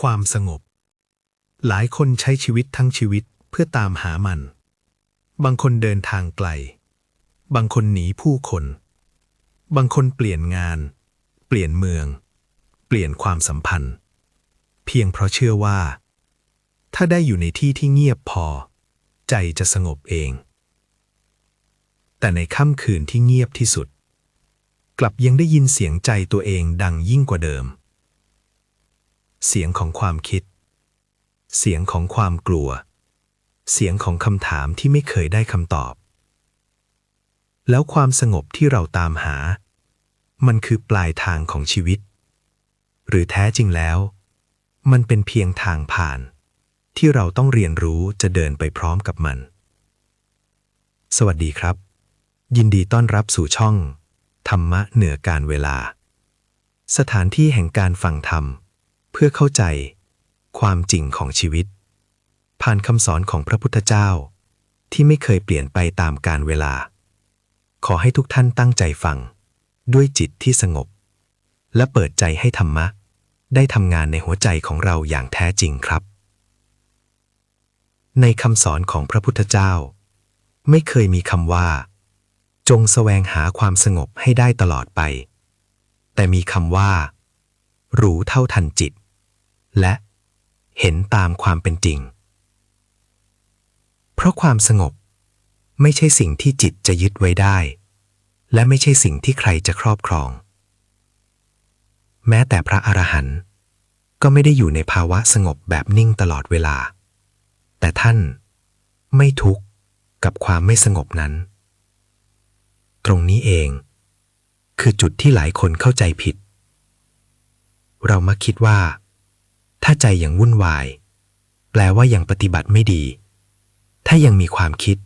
ความสงบ หลายคนใช้ชีวิตทั้งชีวิตเพื่อตามหามัน บางคนเดินทางไกล บางคนหนีผู้คน บางคนเปลี่ยนงาน เปลี่ยนเมือง เปลี่ยนความสัมพันธ์ เพียงเพราะเชื่อว่า ถ้าได้อยู่ในที่ที่เงียบพอ ใจจะสงบเอง แต่ในค่ำคืนที่เงียบที่สุด กลับยังได้ยินเสียงใจตัวเองดังยิ่งกว่าเดิม เสียงของความคิด เสียงของความกลัว เสียงของคำถามที่ไม่เคยได้คำตอบ แล้วความสงบที่เราตามหา มันคือปลายทางของชีวิต หรือแท้จริงแล้ว มันเป็นเพียงทางผ่าน ที่เราต้องเรียนรู้จะเดินไปพร้อมกับมัน สวัสดีครับ ยินดีต้อนรับสู่ช่อง ธรรมะเหนือการเวลา สถานที่แห่งการฟังธรรม เพื่อเข้าใจ ความจริงของชีวิต ผ่านคำสอนของพระพุทธเจ้า ที่ไม่เคยเปลี่ยนไปตามกาลเวลา ขอให้ทุกท่านตั้งใจฟัง ด้วยจิตที่สงบ และเปิดใจให้ธรรมะ ได้ทำงานในหัวใจของเราอย่างแท้จริงครับ ในคำสอนของพระพุทธเจ้า ไม่เคยมีคำว่า จงแสวงหาความสงบให้ได้ตลอดไป แต่มีคำว่า รู้เท่าทันจิต และเห็นตามความเป็นจริง เพราะความสงบไม่ใช่สิ่งที่จิตจะยึดไว้ได้ และไม่ใช่สิ่งที่ใครจะครอบครอง แม้แต่พระอรหันต์ก็ไม่ได้อยู่ในภาวะสงบแบบนิ่งตลอดเวลา แต่ท่านไม่ทุกข์กับความไม่สงบนั้น ตรงนี้เอง คือจุดที่หลายคนเข้าใจผิด เรามักคิดว่า ถ้าใจยังวุ่นวาย แปลว่ายังปฏิบัติไม่ดี ถ้ายังมีความคิด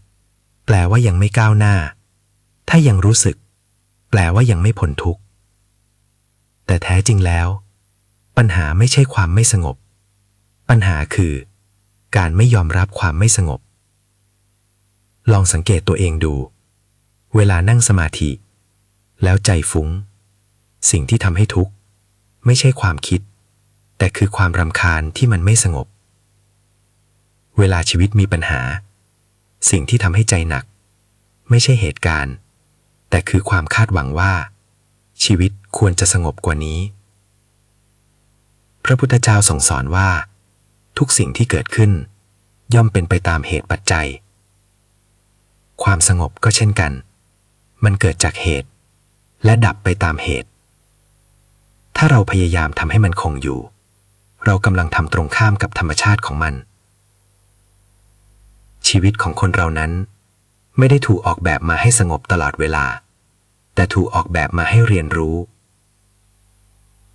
แปลว่ายังไม่ก้าวหน้า ถ้ายังรู้สึก แปลว่ายังไม่พ้นทุกข์ แต่แท้จริงแล้ว ปัญหาไม่ใช่ความไม่สงบ ปัญหาคือ การไม่ยอมรับความไม่สงบ ลองสังเกตตัวเองดู เวลานั่งสมาธิ แล้วใจฟุง้ง สิ่งที่ทำให้ทุกข์ ไม่ใช่ความคิด แต่คือความรำคาญที่มันไม่สงบ เวลาชีวิตมีปัญหา สิ่งที่ทำให้ใจหนัก ไม่ใช่เหตุการณ์ แต่คือความคาดหวังว่า ชีวิตควรจะสงบกว่านี้ พระพุทธเจ้าส่งสอนว่า ทุกสิ่งที่เกิดขึ้น ย่อมเป็นไปตามเหตุปัจจัย ความสงบก็เช่นกัน มันเกิดจากเหตุ และดับไปตามเหตุถ้าเราพยายามทำให้มันคงอยู่ เรากำลังทำตรงข้ามกับธรรมชาติของมัน ชีวิตของคนเรานั้น ไม่ได้ถูกออกแบบมาให้สงบตลอดเวลา แต่ถูกออกแบบมาให้เรียนรู้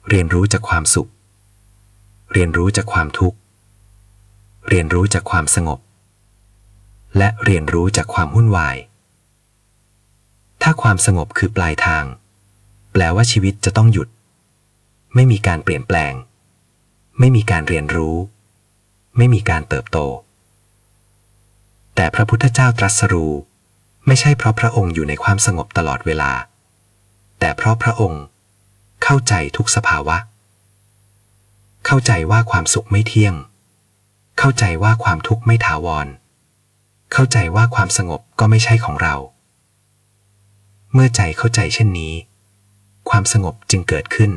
เรียนรู้จากความสุข เรียนรู้จากความทุกข์ เรียนรู้จากความสงบ และเรียนรู้จากความวุ่นวาย ถ้าความสงบคือปลายทาง แปลว่าชีวิตจะต้องหยุด ไม่มีการเปลี่ยนแปลง ไม่มีการเรียนรู้ ไม่มีการเติบโต แต่พระพุทธเจ้าตรัสรู้ไม่ใช่เพราะพระองค์อยู่ในความสงบตลอดเวลา แต่เพราะพระองค์เข้าใจทุกสภาวะ เข้าใจว่าความสุขไม่เที่ยง เข้าใจว่าความทุกข์ไม่ถาวร เข้าใจว่าความสงบก็ไม่ใช่ของเรา เมื่อใจเข้าใจเช่นนี้ ความสงบจึงเกิดขึ้น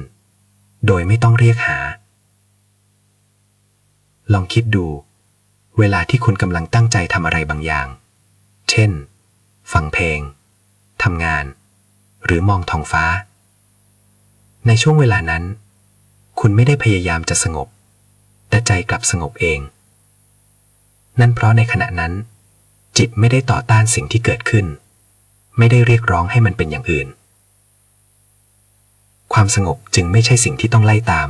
โดยไม่ต้องเรียกหา ลองคิดดู เวลาที่คุณกำลังตั้งใจทำอะไรบางอย่าง เช่น ฟังเพลง ทำงาน หรือมองท้องฟ้า ในช่วงเวลานั้น คุณไม่ได้พยายามจะสงบ แต่ใจกลับสงบเอง นั่นเพราะในขณะนั้น จิตไม่ได้ต่อต้านสิ่งที่เกิดขึ้น ไม่ได้เรียกร้องให้มันเป็นอย่างอื่น ความสงบจึงไม่ใช่สิ่งที่ต้องไล่ตาม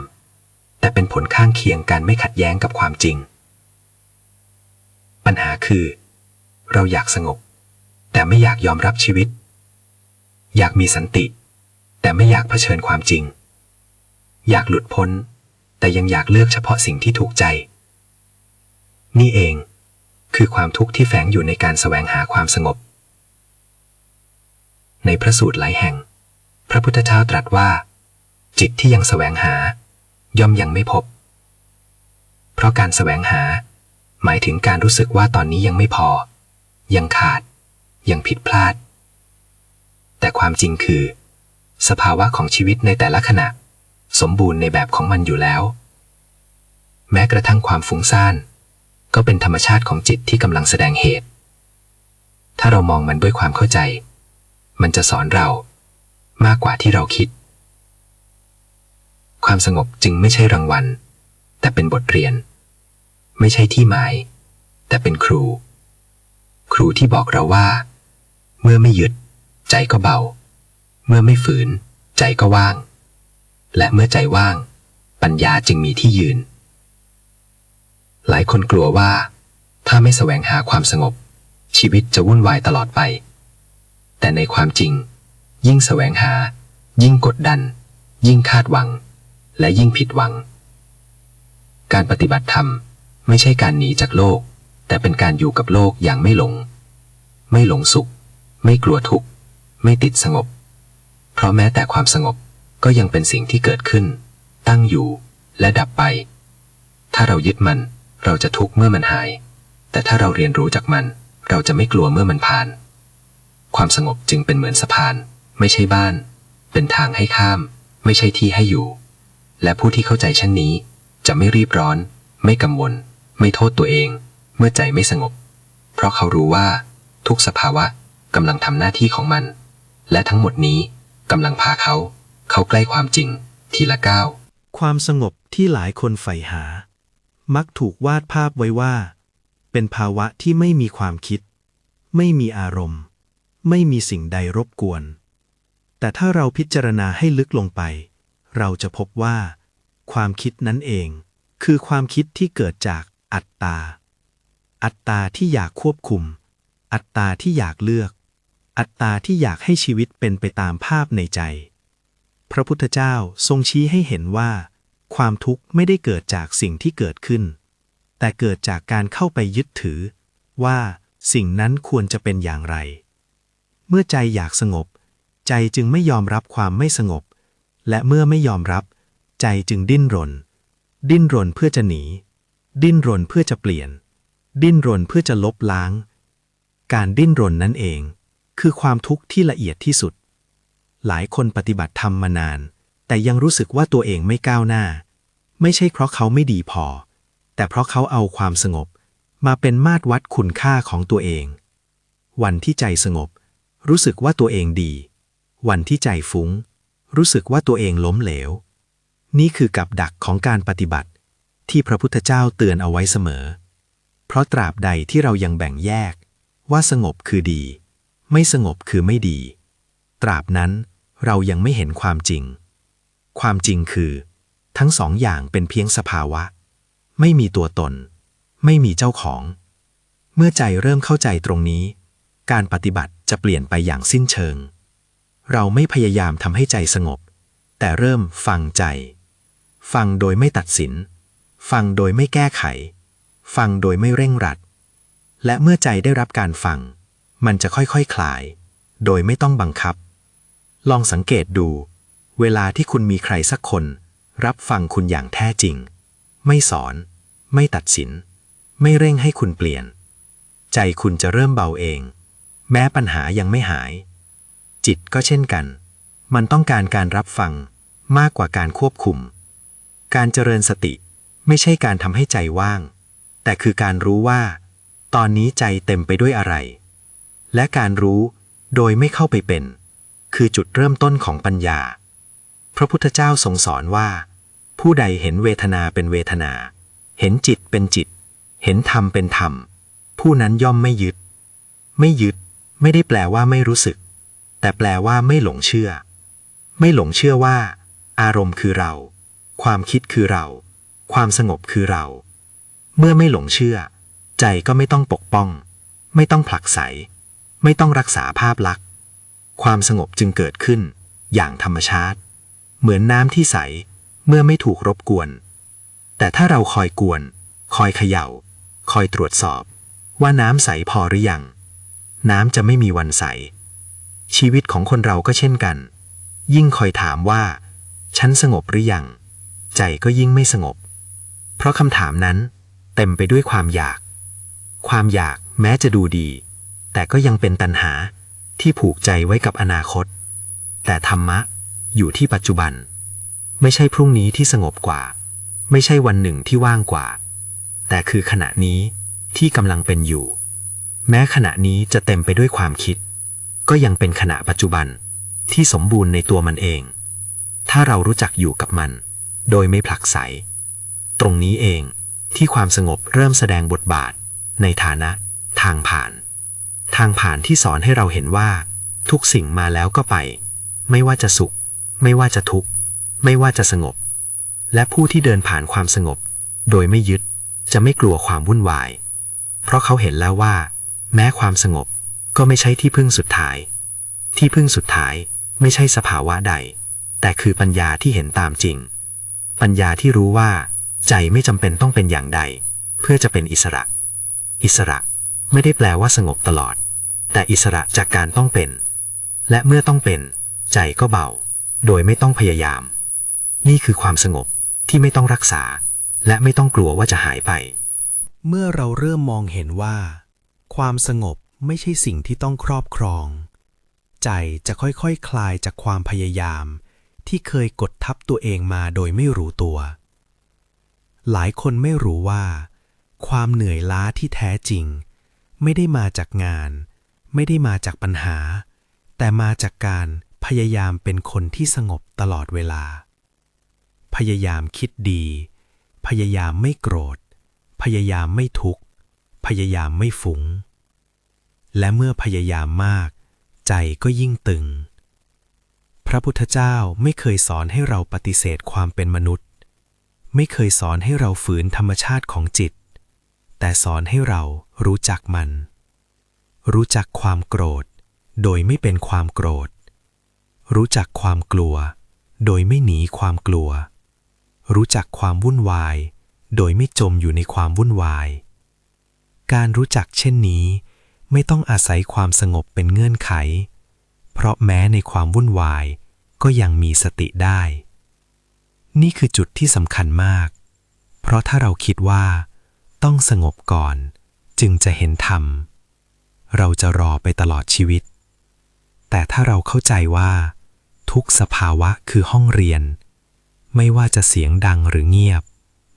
แต่เป็นผลข้างเคียงการไม่ขัดแย้งกับความจริง ปัญหาคือ เราอยากสงบ แต่ไม่อยากยอมรับชีวิต อยากมีสันติ แต่ไม่อยากเผชิญความจริง อยากหลุดพ้น แต่ยังอยากเลือกเฉพาะสิ่งที่ถูกใจ นี่เองคือความทุกข์ที่แฝงอยู่ในการแสวงหาความสงบ ในพระสูตรหลายแห่ง พระพุทธเจ้าตรัสว่า จิตที่ยังแสวงหา ย่อมยังไม่พบ เพราะการแสวงหา หมายถึงการรู้สึกว่าตอนนี้ยังไม่พอ ยังขาด ยังผิดพลาด แต่ความจริงคือ สภาวะของชีวิตในแต่ละขณะ สมบูรณ์ในแบบของมันอยู่แล้ว แม้กระทั่งความฟุ้งซ่าน ก็เป็นธรรมชาติของจิตที่กำลังแสดงเหตุ ถ้าเรามองมันด้วยความเข้าใจ มันจะสอนเรามากกว่าที่เราคิด ความสงบจึงไม่ใช่รางวัล แต่เป็นบทเรียน ไม่ใช่ที่หมาย แต่เป็นครู ครูที่บอกเราว่า เมื่อไม่หยึดใจก็เบา เมื่อไม่ฝืน ใจก็ว่าง และเมื่อใจว่าง ปัญญาจึงมีที่ยืน หลายคนกลัวว่า ถ้าไม่แสวงหาความสงบ ชีวิตจะวุ่นวายตลอดไป แต่ในความจริง ยิ่งแสวงหา ยิ่งกดดัน ยิ่งคาดหวัง และยิ่งผิดหวัง การปฏิบัติธรรมไม่ใช่การหนีจากโลก แต่เป็นการอยู่กับโลกอย่างไม่หลง ไม่หลงสุข ไม่กลัวทุกข์ ไม่ติดสงบ เพราะแม้แต่ความสงบก็ยังเป็นสิ่งที่เกิดขึ้น ตั้งอยู่และดับไป ถ้าเรายึดมันเราจะทุกข์เมื่อมันหาย แต่ถ้าเราเรียนรู้จากมัน เราจะไม่กลัวเมื่อมันผ่าน ความสงบจึงเป็นเหมือนสะพาน ไม่ใช่บ้าน เป็นทางให้ข้าม ไม่ใช่ที่ให้อยู่ และผู้ที่เข้าใจเช่นนี้ จะไม่รีบร้อน ไม่กังวล ไม่โทษตัวเอง เมื่อใจไม่สงบ เพราะเขารู้ว่า ทุกสภาวะกำลังทำหน้าที่ของมัน และทั้งหมดนี้กำลังพาเขา เข้าใกล้ความจริง ทีละก้าวความสงบที่หลายคนใฝ่หา มักถูกวาดภาพไว้ว่า เป็นภาวะที่ไม่มีความคิด ไม่มีอารมณ์ ไม่มีสิ่งใดรบกวน แต่ถ้าเราพิจารณาให้ลึกลงไป เราจะพบว่า ความคิดนั้นเอง คือความคิดที่เกิดจากอัตตา อัตตาที่อยากควบคุม อัตตาที่อยากเลือก อัตตาที่อยากให้ชีวิตเป็นไปตามภาพในใจ พระพุทธเจ้าทรงชี้ให้เห็นว่า ความทุกข์ไม่ได้เกิดจากสิ่งที่เกิดขึ้น แต่เกิดจากการเข้าไปยึดถือ ว่าสิ่งนั้นควรจะเป็นอย่างไร เมื่อใจอยากสงบ ใจจึงไม่ยอมรับความไม่สงบ และเมื่อไม่ยอมรับ ใจจึงดิ้นรน ดิ้นรนเพื่อจะหนี ดิ้นรนเพื่อจะเปลี่ยน ดิ้นรนเพื่อจะลบล้าง การดิ้นรนนั่นเอง คือความทุกข์ที่ละเอียดที่สุด หลายคนปฏิบัติธรรมมานาน แต่ยังรู้สึกว่าตัวเองไม่ก้าวหน้า ไม่ใช่เพราะเขาไม่ดีพอ แต่เพราะเขาเอาความสงบ มาเป็นมาตรวัดคุณค่าของตัวเอง วันที่ใจสงบ รู้สึกว่าตัวเองดี วันที่ใจฟุง้ง รู้สึกว่าตัวเองล้มเหลว นี่คือกับดักของการปฏิบัติ ที่พระพุทธเจ้าเตือนเอาไว้เสมอ เพราะตราบใดที่เรายังแบ่งแยก ว่าสงบคือดี ไม่สงบคือไม่ดี ตราบนั้นเรายังไม่เห็นความจริง ความจริงคือ ทั้งสองอย่างเป็นเพียงสภาวะ ไม่มีตัวตน ไม่มีเจ้าของ เมื่อใจเริ่มเข้าใจตรงนี้ การปฏิบัติจะเปลี่ยนไปอย่างสิ้นเชิง เราไม่พยายามทำให้ใจสงบ แต่เริ่มฟังใจ ฟังโดยไม่ตัดสิน ฟังโดยไม่แก้ไข ฟังโดยไม่เร่งรัด และเมื่อใจได้รับการฟัง มันจะค่อยๆคคลาย โดยไม่ต้องบังคับ ลองสังเกตดู เวลาที่คุณมีใครสักคน รับฟังคุณอย่างแท้จริง ไม่สอน ไม่ตัดสิน ไม่เร่งให้คุณเปลี่ยน ใจคุณจะเริ่มเบาเอง แม้ปัญหายังไม่หาย จิตก็เช่นกัน มันต้องการการรับฟังมากกว่าการควบคุม การเจริญสติไม่ใช่การทำให้ใจว่าง แต่คือการรู้ว่า ตอนนี้ใจเต็มไปด้วยอะไร และการรู้โดยไม่เข้าไปเป็น คือจุดเริ่มต้นของปัญญา พระพุทธเจ้าทรงสอนว่า ผู้ใดเห็นเวทนาเป็นเวทนา เห็นจิตเป็นจิต เห็นธรรมเป็นธรรม ผู้นั้นย่อมไม่ยึด ไม่ยึดไม่ได้แปลว่าไม่รู้สึก แต่แปลว่าไม่หลงเชื่อ ไม่หลงเชื่อว่า อารมณ์คือเรา ความคิดคือเรา ความสงบคือเรา เมื่อไม่หลงเชื่อ ใจก็ไม่ต้องปกป้อง ไม่ต้องผลักไส ไม่ต้องรักษาภาพลักษณ์ ความสงบจึงเกิดขึ้น อย่างธรรมชาติ เหมือนน้ำที่ใส เมื่อไม่ถูกรบกวน แต่ถ้าเราคอยกวน คอยเขยา่า คอยตรวจสอบ ว่าน้ำใสพอหรือยัง น้ำจะไม่มีวันใส ชีวิตของคนเราก็เช่นกัน ยิ่งคอยถามว่า ฉันสงบหรือยัง ใจก็ยิ่งไม่สงบ เพราะคำถามนั้น เต็มไปด้วยความอยาก ความอยากแม้จะดูดี แต่ก็ยังเป็นตัณหาที่ผูกใจไว้กับอนาคต แต่ธรรมะอยู่ที่ปัจจุบัน ไม่ใช่พรุ่งนี้ที่สงบกว่า ไม่ใช่วันหนึ่งที่ว่างกว่า แต่คือขณะนี้ที่กำลังเป็นอยู่ แม้ขณะนี้จะเต็มไปด้วยความคิด ก็ยังเป็นขณะปัจจุบันที่สมบูรณ์ในตัวมันเอง ถ้าเรารู้จักอยู่กับมัน โดยไม่ผลักไส ตรงนี้เองที่ความสงบเริ่มแสดงบทบาท ในฐานะ ทางผ่าน ทางผ่านที่สอนให้เราเห็นว่า ทุกสิ่งมาแล้วก็ไป ไม่ว่าจะสุข ไม่ว่าจะทุกข์ ไม่ว่าจะสงบ และผู้ที่เดินผ่านความสงบ โดยไม่ยึดจะไม่กลัวความวุ่นวาย เพราะเขาเห็นแล้วว่า แม้ความสงบ ก็ไม่ใช่ที่พึ่งสุดท้าย ที่พึ่งสุดท้ายไม่ใช่สภาวะใด แต่คือปัญญาที่เห็นตามจริง ปัญญาที่รู้ว่า ใจไม่จำเป็นต้องเป็นอย่างใด เพื่อจะเป็นอิสระ อิสระไม่ได้แปลว่าสงบตลอด แต่อิสระจากการต้องเป็น และเมื่อต้องเป็น ใจก็เบา โดยไม่ต้องพยายาม นี่คือความสงบที่ไม่ต้องรักษา และไม่ต้องกลัวว่าจะหายไป เมื่อเราเริ่มมองเห็นว่า ความสงบ ไม่ใช่สิ่งที่ต้องครอบครอง ใจจะค่อยๆคคลายจากความพยายาม ที่เคยกดทับตัวเองมาโดยไม่รู้ตัว หลายคนไม่รู้ว่า ความเหนื่อยล้าที่แท้จริง ไม่ได้มาจากงาน ไม่ได้มาจากปัญหา แต่มาจากการพยายามเป็นคนที่สงบตลอดเวลา พยายามคิดดี พยายามไม่โกรธ พยายามไม่ทุกข์ พยายามไม่ฟุง้ง และเมื่อพยายามมาก ใจก็ยิ่งตึง พระพุทธเจ้าไม่เคยสอนให้เราปฏิเสธความเป็นมนุษย์ ไม่เคยสอนให้เราฝืนธรรมชาติของจิต แต่สอนให้เรารู้จักมัน รู้จักความโกรธ โดยไม่เป็นความโกรธ รู้จักความกลัว โดยไม่หนีความกลัว รู้จักความวุ่นวาย โดยไม่จมอยู่ในความวุ่นวาย การรู้จักเช่นนี้ ไม่ต้องอาศัยความสงบเป็นเงื่อนไข เพราะแม้ในความวุ่นวายก็ยังมีสติได้ นี่คือจุดที่สำคัญมาก เพราะถ้าเราคิดว่า ต้องสงบก่อน จึงจะเห็นธรรม เราจะรอไปตลอดชีวิต แต่ถ้าเราเข้าใจว่า ทุกสภาวะคือห้องเรียน ไม่ว่าจะเสียงดังหรือเงียบ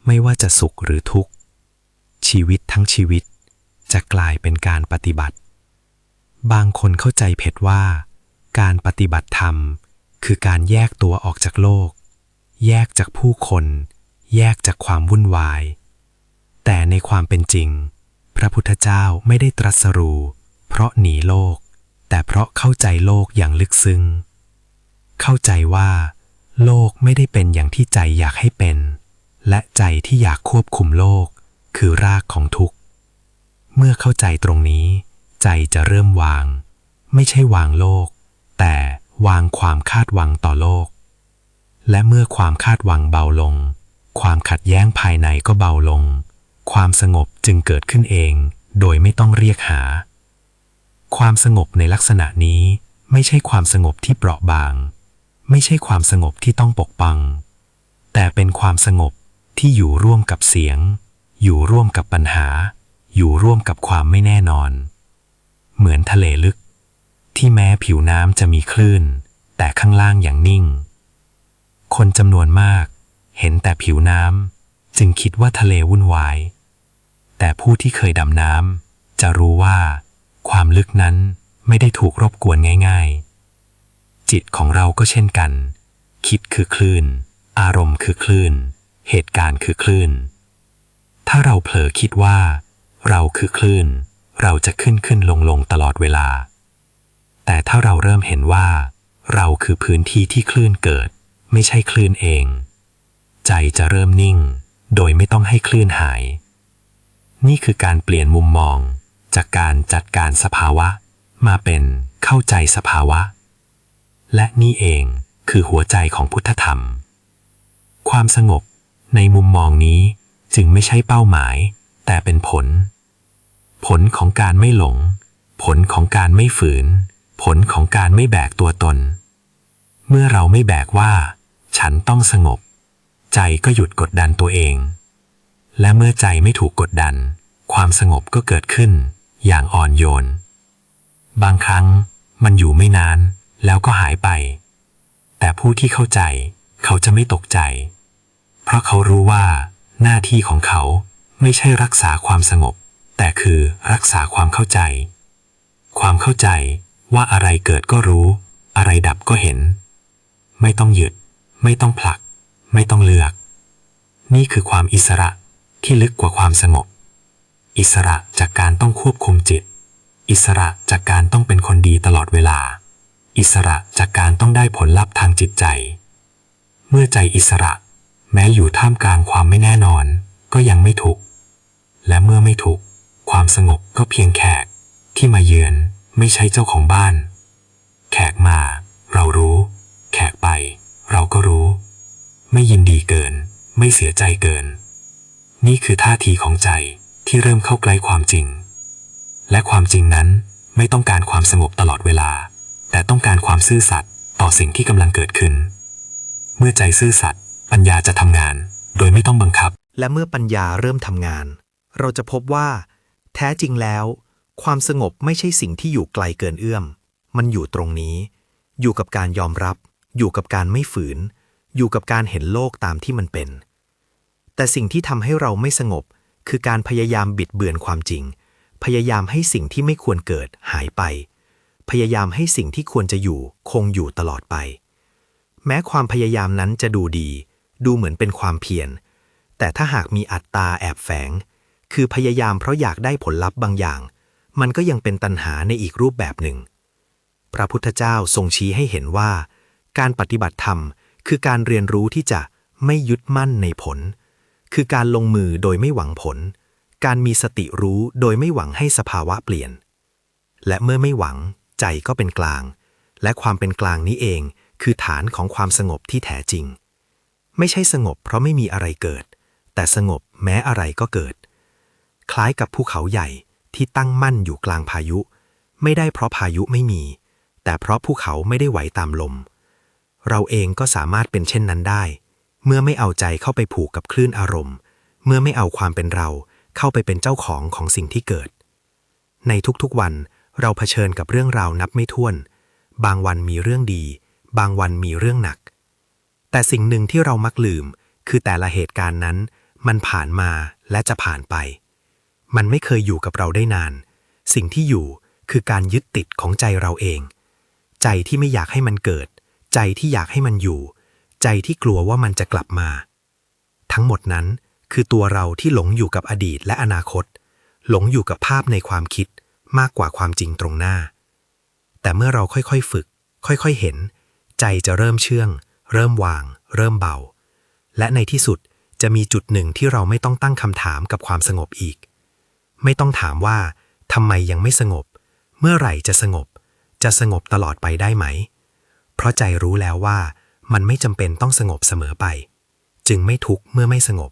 ไม่ว่าจะสุขหรือทุกข์ ชีวิตทั้งชีวิต จะกลายเป็นการปฏิบัติ บางคนเข้าใจผิดว่า การปฏิบัติธรรม คือการแยกตัวออกจากโลก แยกจากผู้คน แยกจากความวุ่นวาย แต่ในความเป็นจริง พระพุทธเจ้าไม่ได้ตรัสรู้ เพราะหนีโลก แต่เพราะเข้าใจโลกอย่างลึกซึ้ง เข้าใจว่า โลกไม่ได้เป็นอย่างที่ใจอยากให้เป็น และใจที่อยากควบคุมโลก คือรากของทุกข์ เมื่อเข้าใจตรงนี้ ใจจะเริ่มวาง ไม่ใช่วางโลก แต่วางความคาดหวังต่อโลก และเมื่อความคาดหวังเบาลง ความขัดแย้งภายในก็เบาลง ความสงบจึงเกิดขึ้นเอง โดยไม่ต้องเรียกหา ความสงบในลักษณะนี้ไม่ใช่ความสงบที่เปราะบาง ไม่ใช่ความสงบที่ต้องปกปัง แต่เป็นความสงบที่อยู่ร่วมกับเสียง อยู่ร่วมกับปัญหา อยู่ร่วมกับความไม่แน่นอน เหมือนทะเลลึก ที่แม้ผิวน้ำจะมีคลื่น แต่ข้างล่างอย่างนิ่ง คนจำนวนมาก เห็นแต่ผิวน้ำจึงคิดว่าทะเลวุ่นวาย แต่ผู้ที่เคยดำน้ำจะรู้ว่า ความลึกนั้นไม่ได้ถูกรบกวนง่ายๆ จิตของเราก็เช่นกัน คิดคือคลื่น อารมณ์คือคลื่น เหตุการณ์คือคลื่น ถ้าเราเผลอคิดว่า เราคือคลื่น เราจะขึ้นขึ้นลงลงตลอดเวลา แต่ถ้าเราเริ่มเห็นว่า เราคือพื้นที่ที่คลื่นเกิด ไม่ใช่คลื่นเอง ใจจะเริ่มนิ่ง โดยไม่ต้องให้คลื่นหาย นี่คือการเปลี่ยนมุมมอง จากการจัดการสภาวะ มาเป็นเข้าใจสภาวะ และนี่เองคือหัวใจของพุทธธรรม ความสงบในมุมมองนี้จึงไม่ใช่เป้าหมาย แต่เป็นผล ผลของการไม่หลง ผลของการไม่ฝืน ผลของการไม่แบกตัวตน เมื่อเราไม่แบกว่า ฉันต้องสงบ ใจก็หยุดกดดันตัวเอง และเมื่อใจไม่ถูกกดดัน ความสงบก็เกิดขึ้น อย่างอ่อนโยน บางครั้งมันอยู่ไม่นานแล้วก็หายไป แต่ผู้ที่เข้าใจเขาจะไม่ตกใจ เพราะเขารู้ว่า หน้าที่ของเขาไม่ใช่รักษาความสงบ แต่คือรักษาความเข้าใจ ความเข้าใจว่าอะไรเกิดก็รู้ อะไรดับก็เห็น ไม่ต้องหยุด ไม่ต้องผลัก ไม่ต้องเลือก นี่คือความอิสระที่ลึกกว่าความสงบ อิสระจากการต้องควบคุมจิต อิสระจากการต้องเป็นคนดีตลอดเวลา อิสระจากการต้องได้ผลลัพธ์ทางจิตใจ เมื่อใจอิสระ แม้อยู่ท่ามกลางความไม่แน่นอน ก็ยังไม่ถูกและเมื่อไม่ถูก ความสงบก็เพียงแขกที่มาเยือนไม่ใช่เจ้าของบ้าน แขกมา เรารู้ แขกไป เราก็รู้ ไม่ยินดีเกิน ไม่เสียใจเกิน นี่คือท่าทีของใจที่เริ่มเข้าใกล้ความจริง และความจริงนั้นไม่ต้องการความสงบตลอดเวลา แต่ต้องการความซื่อสัตย์ต่อสิ่งที่กำลังเกิดขึ้น เมื่อใจซื่อสัตย์ปัญญาจะทำงาน โดยไม่ต้องบังคับ และเมื่อปัญญาเริ่มทำงาน เราจะพบว่า แท้จริงแล้ว ความสงบไม่ใช่สิ่งที่อยู่ไกลเกินเอื้อม มันอยู่ตรงนี้ อยู่กับการยอมรับ อยู่กับการไม่ฝืน อยู่กับการเห็นโลกตามที่มันเป็น แต่สิ่งที่ทำให้เราไม่สงบ คือการพยายามบิดเบือนความจริง พยายามให้สิ่งที่ไม่ควรเกิดหายไป พยายามให้สิ่งที่ควรจะอยู่ คงอยู่ตลอดไป แม้ความพยายามนั้นจะดูดี ดูเหมือนเป็นความเพียร แต่ถ้าหากมีอัตตาแอบแฝง คือพยายามเพราะอยากได้ผลลัพธ์บางอย่าง มันก็ยังเป็นตัณหาในอีกรูปแบบหนึ่ง พระพุทธเจ้าทรงชี้ให้เห็นว่า การปฏิบัติธรรม คือการเรียนรู้ที่จะไม่ยึดมั่นในผล คือการลงมือโดยไม่หวังผล การมีสติรู้โดยไม่หวังให้สภาวะเปลี่ยน และเมื่อไม่หวัง ใจก็เป็นกลาง และความเป็นกลางนี้เอง คือฐานของความสงบที่แท้จริง ไม่ใช่สงบเพราะไม่มีอะไรเกิด แต่สงบแม้อะไรก็เกิด คล้ายกับภูเขาใหญ่ที่ตั้งมั่นอยู่กลางพายุ ไม่ได้เพราะพายุไม่มี แต่เพราะภูเขาไม่ได้ไหวตามลม เราเองก็สามารถเป็นเช่นนั้นได้ เมื่อไม่เอาใจเข้าไปผูกกับคลื่นอารมณ์ เมื่อไม่เอาความเป็นเราเข้าไปเป็นเจ้าของของสิ่งที่เกิด ในทุกๆวันเราเผชิญกับเรื่องราวนับไม่ถ้วน บางวันมีเรื่องดี บางวันมีเรื่องหนัก แต่สิ่งหนึ่งที่เรามักลืม คือแต่ละเหตุการณ์นั้น มันผ่านมาและจะผ่านไป มันไม่เคยอยู่กับเราได้นาน สิ่งที่อยู่คือการยึดติดของใจเราเอง ใจที่ไม่อยากให้มันเกิด ใจที่อยากให้มันอยู่ ใจที่กลัวว่ามันจะกลับมา ทั้งหมดนั้นคือตัวเราที่หลงอยู่กับอดีตและอนาคต หลงอยู่กับภาพในความคิดมากกว่าความจริงตรงหน้า แต่เมื่อเราค่อยๆฝึก ค่อยๆเห็น ใจจะเริ่มเชื่อง เริ่มวาง เริ่มเบา และในที่สุดจะมีจุดหนึ่งที่เราไม่ต้องตั้งคำถามกับความสงบอีก ไม่ต้องถามว่าทำไมยังไม่สงบ เมื่อไหร่จะสงบ จะสงบตลอดไปได้ไหม เพราะใจรู้แล้วว่ามันไม่จำเป็นต้องสงบเสมอไป จึงไม่ทุกข์เมื่อไม่สงบ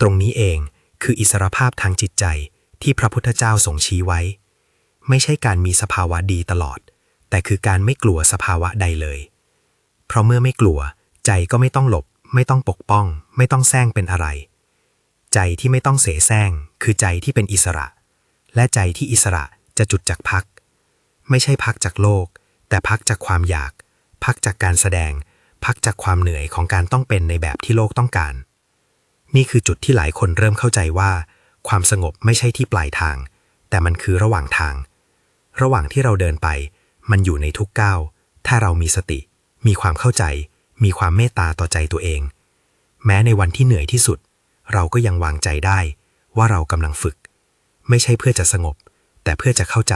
ตรงนี้เองคืออิสรภาพทางจิตใจที่พระพุทธเจ้าทรงชี้ไว้ ไม่ใช่การมีสภาวะดีตลอด แต่คือการไม่กลัวสภาวะใดเลย เพราะเมื่อไม่กลัว ใจก็ไม่ต้องหลบ ไม่ต้องปกป้อง ไม่ต้องแซงเป็นอะไร ใจที่ไม่ต้องเสแสร้งคือใจที่เป็นอิสระ และใจที่อิสระจะจุดจากพัก ไม่ใช่พักจากโลก แต่พักจากความอยาก พักจากการแสดง พักจากความเหนื่อยของการต้องเป็นในแบบที่โลกต้องการ นี่คือจุดที่หลายคนเริ่มเข้าใจว่า ความสงบไม่ใช่ที่ปลายทาง แต่มันคือระหว่างทาง ระหว่างที่เราเดินไป มันอยู่ในทุกก้าวถ้าเรามีสติ มีความเข้าใจ มีความเมตตาต่อใจตัวเอง แม้ในวันที่เหนื่อยที่สุด เราก็ยังวางใจได้ว่าเรากำลังฝึก ไม่ใช่เพื่อจะสงบ แต่เพื่อจะเข้าใจ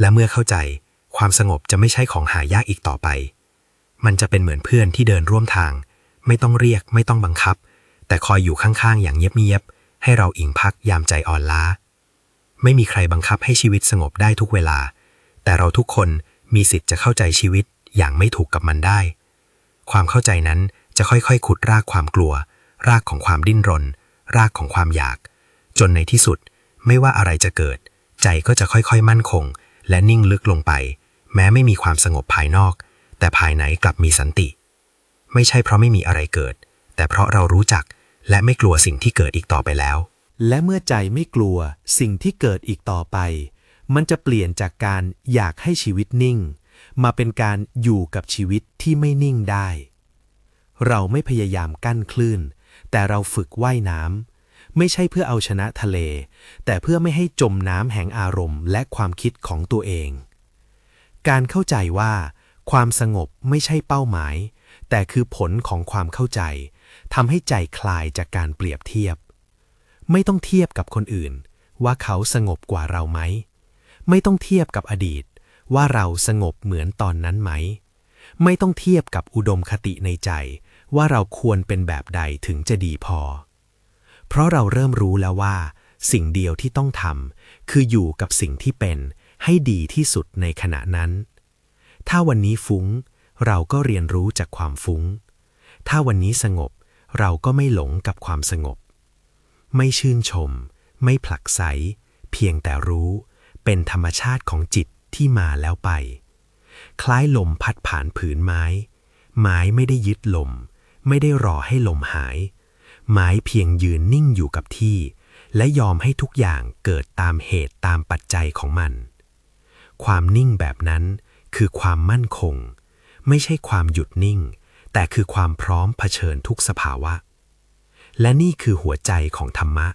และเมื่อเข้าใจ ความสงบจะไม่ใช่ของหายากอีกต่อไป มันจะเป็นเหมือนเพื่อนที่เดินร่วมทาง ไม่ต้องเรียกไม่ต้องบังคับ แต่คอยอยู่ข้างๆ อย่างเงียบๆให้เราอิงพักยามใจอ่อนล้า ไม่มีใครบังคับให้ชีวิตสงบได้ทุกเวลา แต่เราทุกคนมีสิทธิ์จะเข้าใจชีวิตอย่างไม่ถูกกับมันได้ ความเข้าใจนั้นจะค่อยๆ ขุดรากความกลัว รากของความดิ้นรน รากของความอยาก จนในที่สุดไม่ว่าอะไรจะเกิด ใจก็จะค่อยๆมั่นคง และนิ่งลึกลงไป แม้ไม่มีความสงบภายนอก แต่ภายในกลับมีสันติ ไม่ใช่เพราะไม่มีอะไรเกิด แต่เพราะเรารู้จักและไม่กลัวสิ่งที่เกิดอีกต่อไปแล้ว และเมื่อใจไม่กลัวสิ่งที่เกิดอีกต่อไป มันจะเปลี่ยนจากการอยากให้ชีวิตนิ่ง มาเป็นการอยู่กับชีวิตที่ไม่นิ่งได้ เราไม่พยายามกั้นคลื่น แต่เราฝึกว่ายน้ำไม่ใช่เพื่อเอาชนะทะเล แต่เพื่อไม่ให้จมน้ำแห่งอารมณ์ และความคิดของตัวเอง การเข้าใจว่า ความสงบไม่ใช่เป้าหมาย แต่คือผลของความเข้าใจทำให้ใจคลายจากการเปรียบเทียบ ไม่ต้องเทียบกับคนอื่น ว่าเขาสงบกว่าเราไหม ไม่ต้องเทียบกับอดีต ว่าเราสงบเหมือนตอนนั้นไหม ไม่ต้องเทียบกับอุดมคติในใจ ว่าเราควรเป็นแบบใดถึงจะดีพอ เพราะเราเริ่มรู้แล้วว่า สิ่งเดียวที่ต้องทำคืออยู่กับสิ่งที่เป็นให้ดีที่สุดในขณะนั้น ถ้าวันนี้ฟุ้ง เราก็เรียนรู้จากความฟุ้ง ถ้าวันนี้สงบเราก็ไม่หลงกับความสงบ ไม่ชื่นชม ไม่ผลักไส เพียงแต่รู้ เป็นธรรมชาติของจิตที่มาแล้วไป คล้ายลมพัดผ่านผืนไม้ ไม้ไม่ได้ยึดลม ไม่ได้รอให้ลมหาย ไม้เพียงยืนนิ่งอยู่กับที่ และยอมให้ทุกอย่างเกิดตามเหตุตามปัจจัยของมัน ความนิ่งแบบนั้นคือความมั่นคง ไม่ใช่ความหยุดนิ่ง แต่คือความพร้อมเผชิญทุกสภาวะ และนี่คือหัวใจของธรรมะ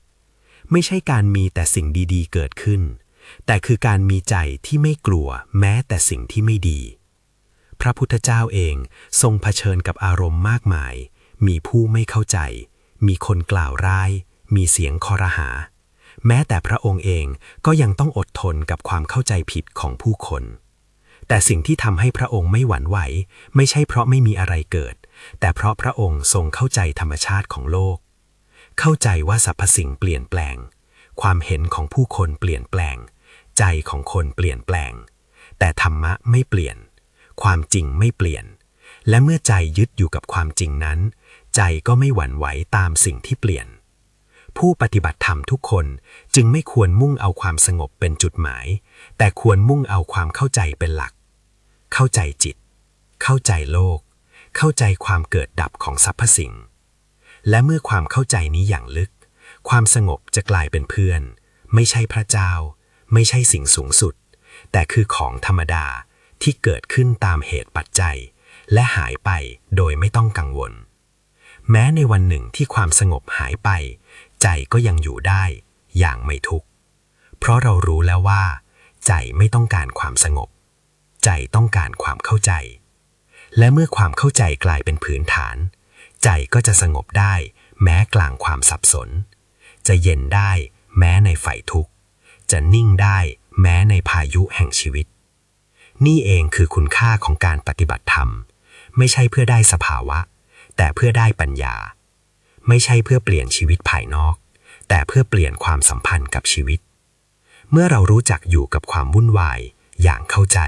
ไม่ใช่การมีแต่สิ่งดีๆ เกิดขึ้น แต่คือการมีใจที่ไม่กลัวแม้แต่สิ่งที่ไม่ดี พระพุทธเจ้าเองทรงเผชิญกับอารมณ์มากมาย มีผู้ไม่เข้าใจ มีคนกล่าวร้าย มีเสียงคอรหา แม้แต่พระองค์เองก็ยังต้องอดทนกับความเข้าใจผิดของผู้คน แต่สิ่งที่ทำให้พระองค์ไม่หวั่นไหว ไม่ใช่เพราะไม่มีอะไรเกิด แต่เพราะพระองค์ทรงเข้าใจธรรมชาติของโลก เข้าใจว่าสรรพสิ่งเปลี่ยนแปลง ความเห็นของผู้คนเปลี่ยนแปลง ใจของคนเปลี่ยนแปลง แต่ธรรมะไม่เปลี่ยน ความจริงไม่เปลี่ยน และเมื่อใจยึดอยู่กับความจริงนั้น ใจก็ไม่หวั่นไหวตามสิ่งที่เปลี่ยน ผู้ปฏิบัติธรรมทุกคนจึงไม่ควรมุ่งเอาความสงบเป็นจุดหมาย แต่ควรมุ่งเอาความเข้าใจเป็นหลัก เข้าใจจิต เข้าใจโลก เข้าใจความเกิดดับของสรรพสิ่ง และเมื่อความเข้าใจนี้อย่างลึก ความสงบจะกลายเป็นเพื่อน ไม่ใช่พระเจ้า ไม่ใช่สิ่งสูงสุด แต่คือของธรรมดา ที่เกิดขึ้นตามเหตุปัจจัย และหายไปโดยไม่ต้องกังวล แม้ในวันหนึ่งที่ความสงบหายไป ใจก็ยังอยู่ได้อย่างไม่ทุกข์ เพราะเรารู้แล้วว่า ใจไม่ต้องการความสงบ ใจต้องการความเข้าใจ และเมื่อความเข้าใจกลายเป็นพื้นฐาน ใจก็จะสงบได้ แม้กลางความสับสน จะเย็นได้ แม้ในไฟทุกข์ จะนิ่งได้ แม้ในพายุแห่งชีวิต นี่เองคือคุณค่าของการปฏิบัติธรรม ไม่ใช่เพื่อได้สภาวะ แต่เพื่อได้ปัญญา ไม่ใช่เพื่อเปลี่ยนชีวิตภายนอก แต่เพื่อเปลี่ยนความสัมพันธ์กับชีวิต เมื่อเรารู้จักอยู่กับความวุ่นวาย อย่างเข้าใจ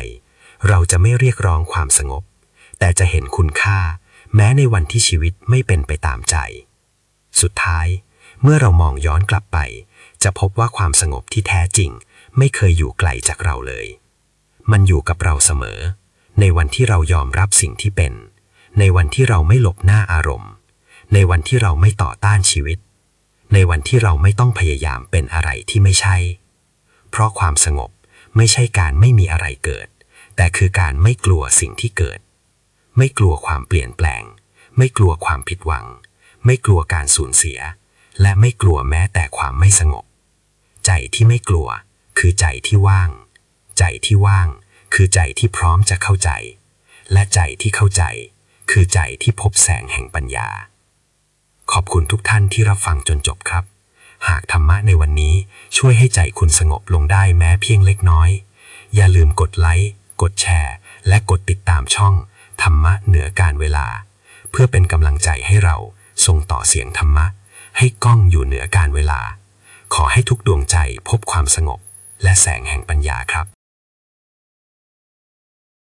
เราจะไม่เรียกร้องความสงบ แต่จะเห็นคุณค่า แม้ในวันที่ชีวิตไม่เป็นไปตามใจ สุดท้าย เมื่อเรามองย้อนกลับไป จะพบว่าความสงบที่แท้จริง ไม่เคยอยู่ไกลจากเราเลย มันอยู่กับเราเสมอ ในวันที่เรายอมรับสิ่งที่เป็น ในวันที่เราไม่หลบหน้าอารมณ์ ในวันที่เราไม่ต่อต้านชีวิต ในวันที่เราไม่ต้องพยายามเป็นอะไรที่ไม่ใช่ เพราะความสงบไม่ใช่การไม่มีอะไรเกิด แต่คือการไม่กลัวสิ่งที่เกิด ไม่กลัวความเปลี่ยนแปลง ไม่กลัวความผิดหวัง ไม่กลัวการสูญเสีย และไม่กลัวแม้แต่ความไม่สงบ ใจที่ไม่กลัว คือใจที่ว่าง ใจที่ว่าง คือใจที่พร้อมจะเข้าใจ และใจที่เข้าใจ คือใจที่พบแสงแห่งปัญญา ขอบคุณทุกท่านที่รับฟังจนจบครับ หากธรรมะในวันนี้ช่วยให้ใจคุณสงบลงได้แม้เพียงเล็กน้อย อย่าลืมกดไลค์กดแชร์ และกดติดตามช่อง ธรรมะเหนือการเวลา เพื่อเป็นกำลังใจให้เราส่งต่อเสียงธรรมะ ให้ก้องอยู่เหนือการเวลา ขอให้ทุกดวงใจพบความสงบและแสงแห่งปัญญาครับ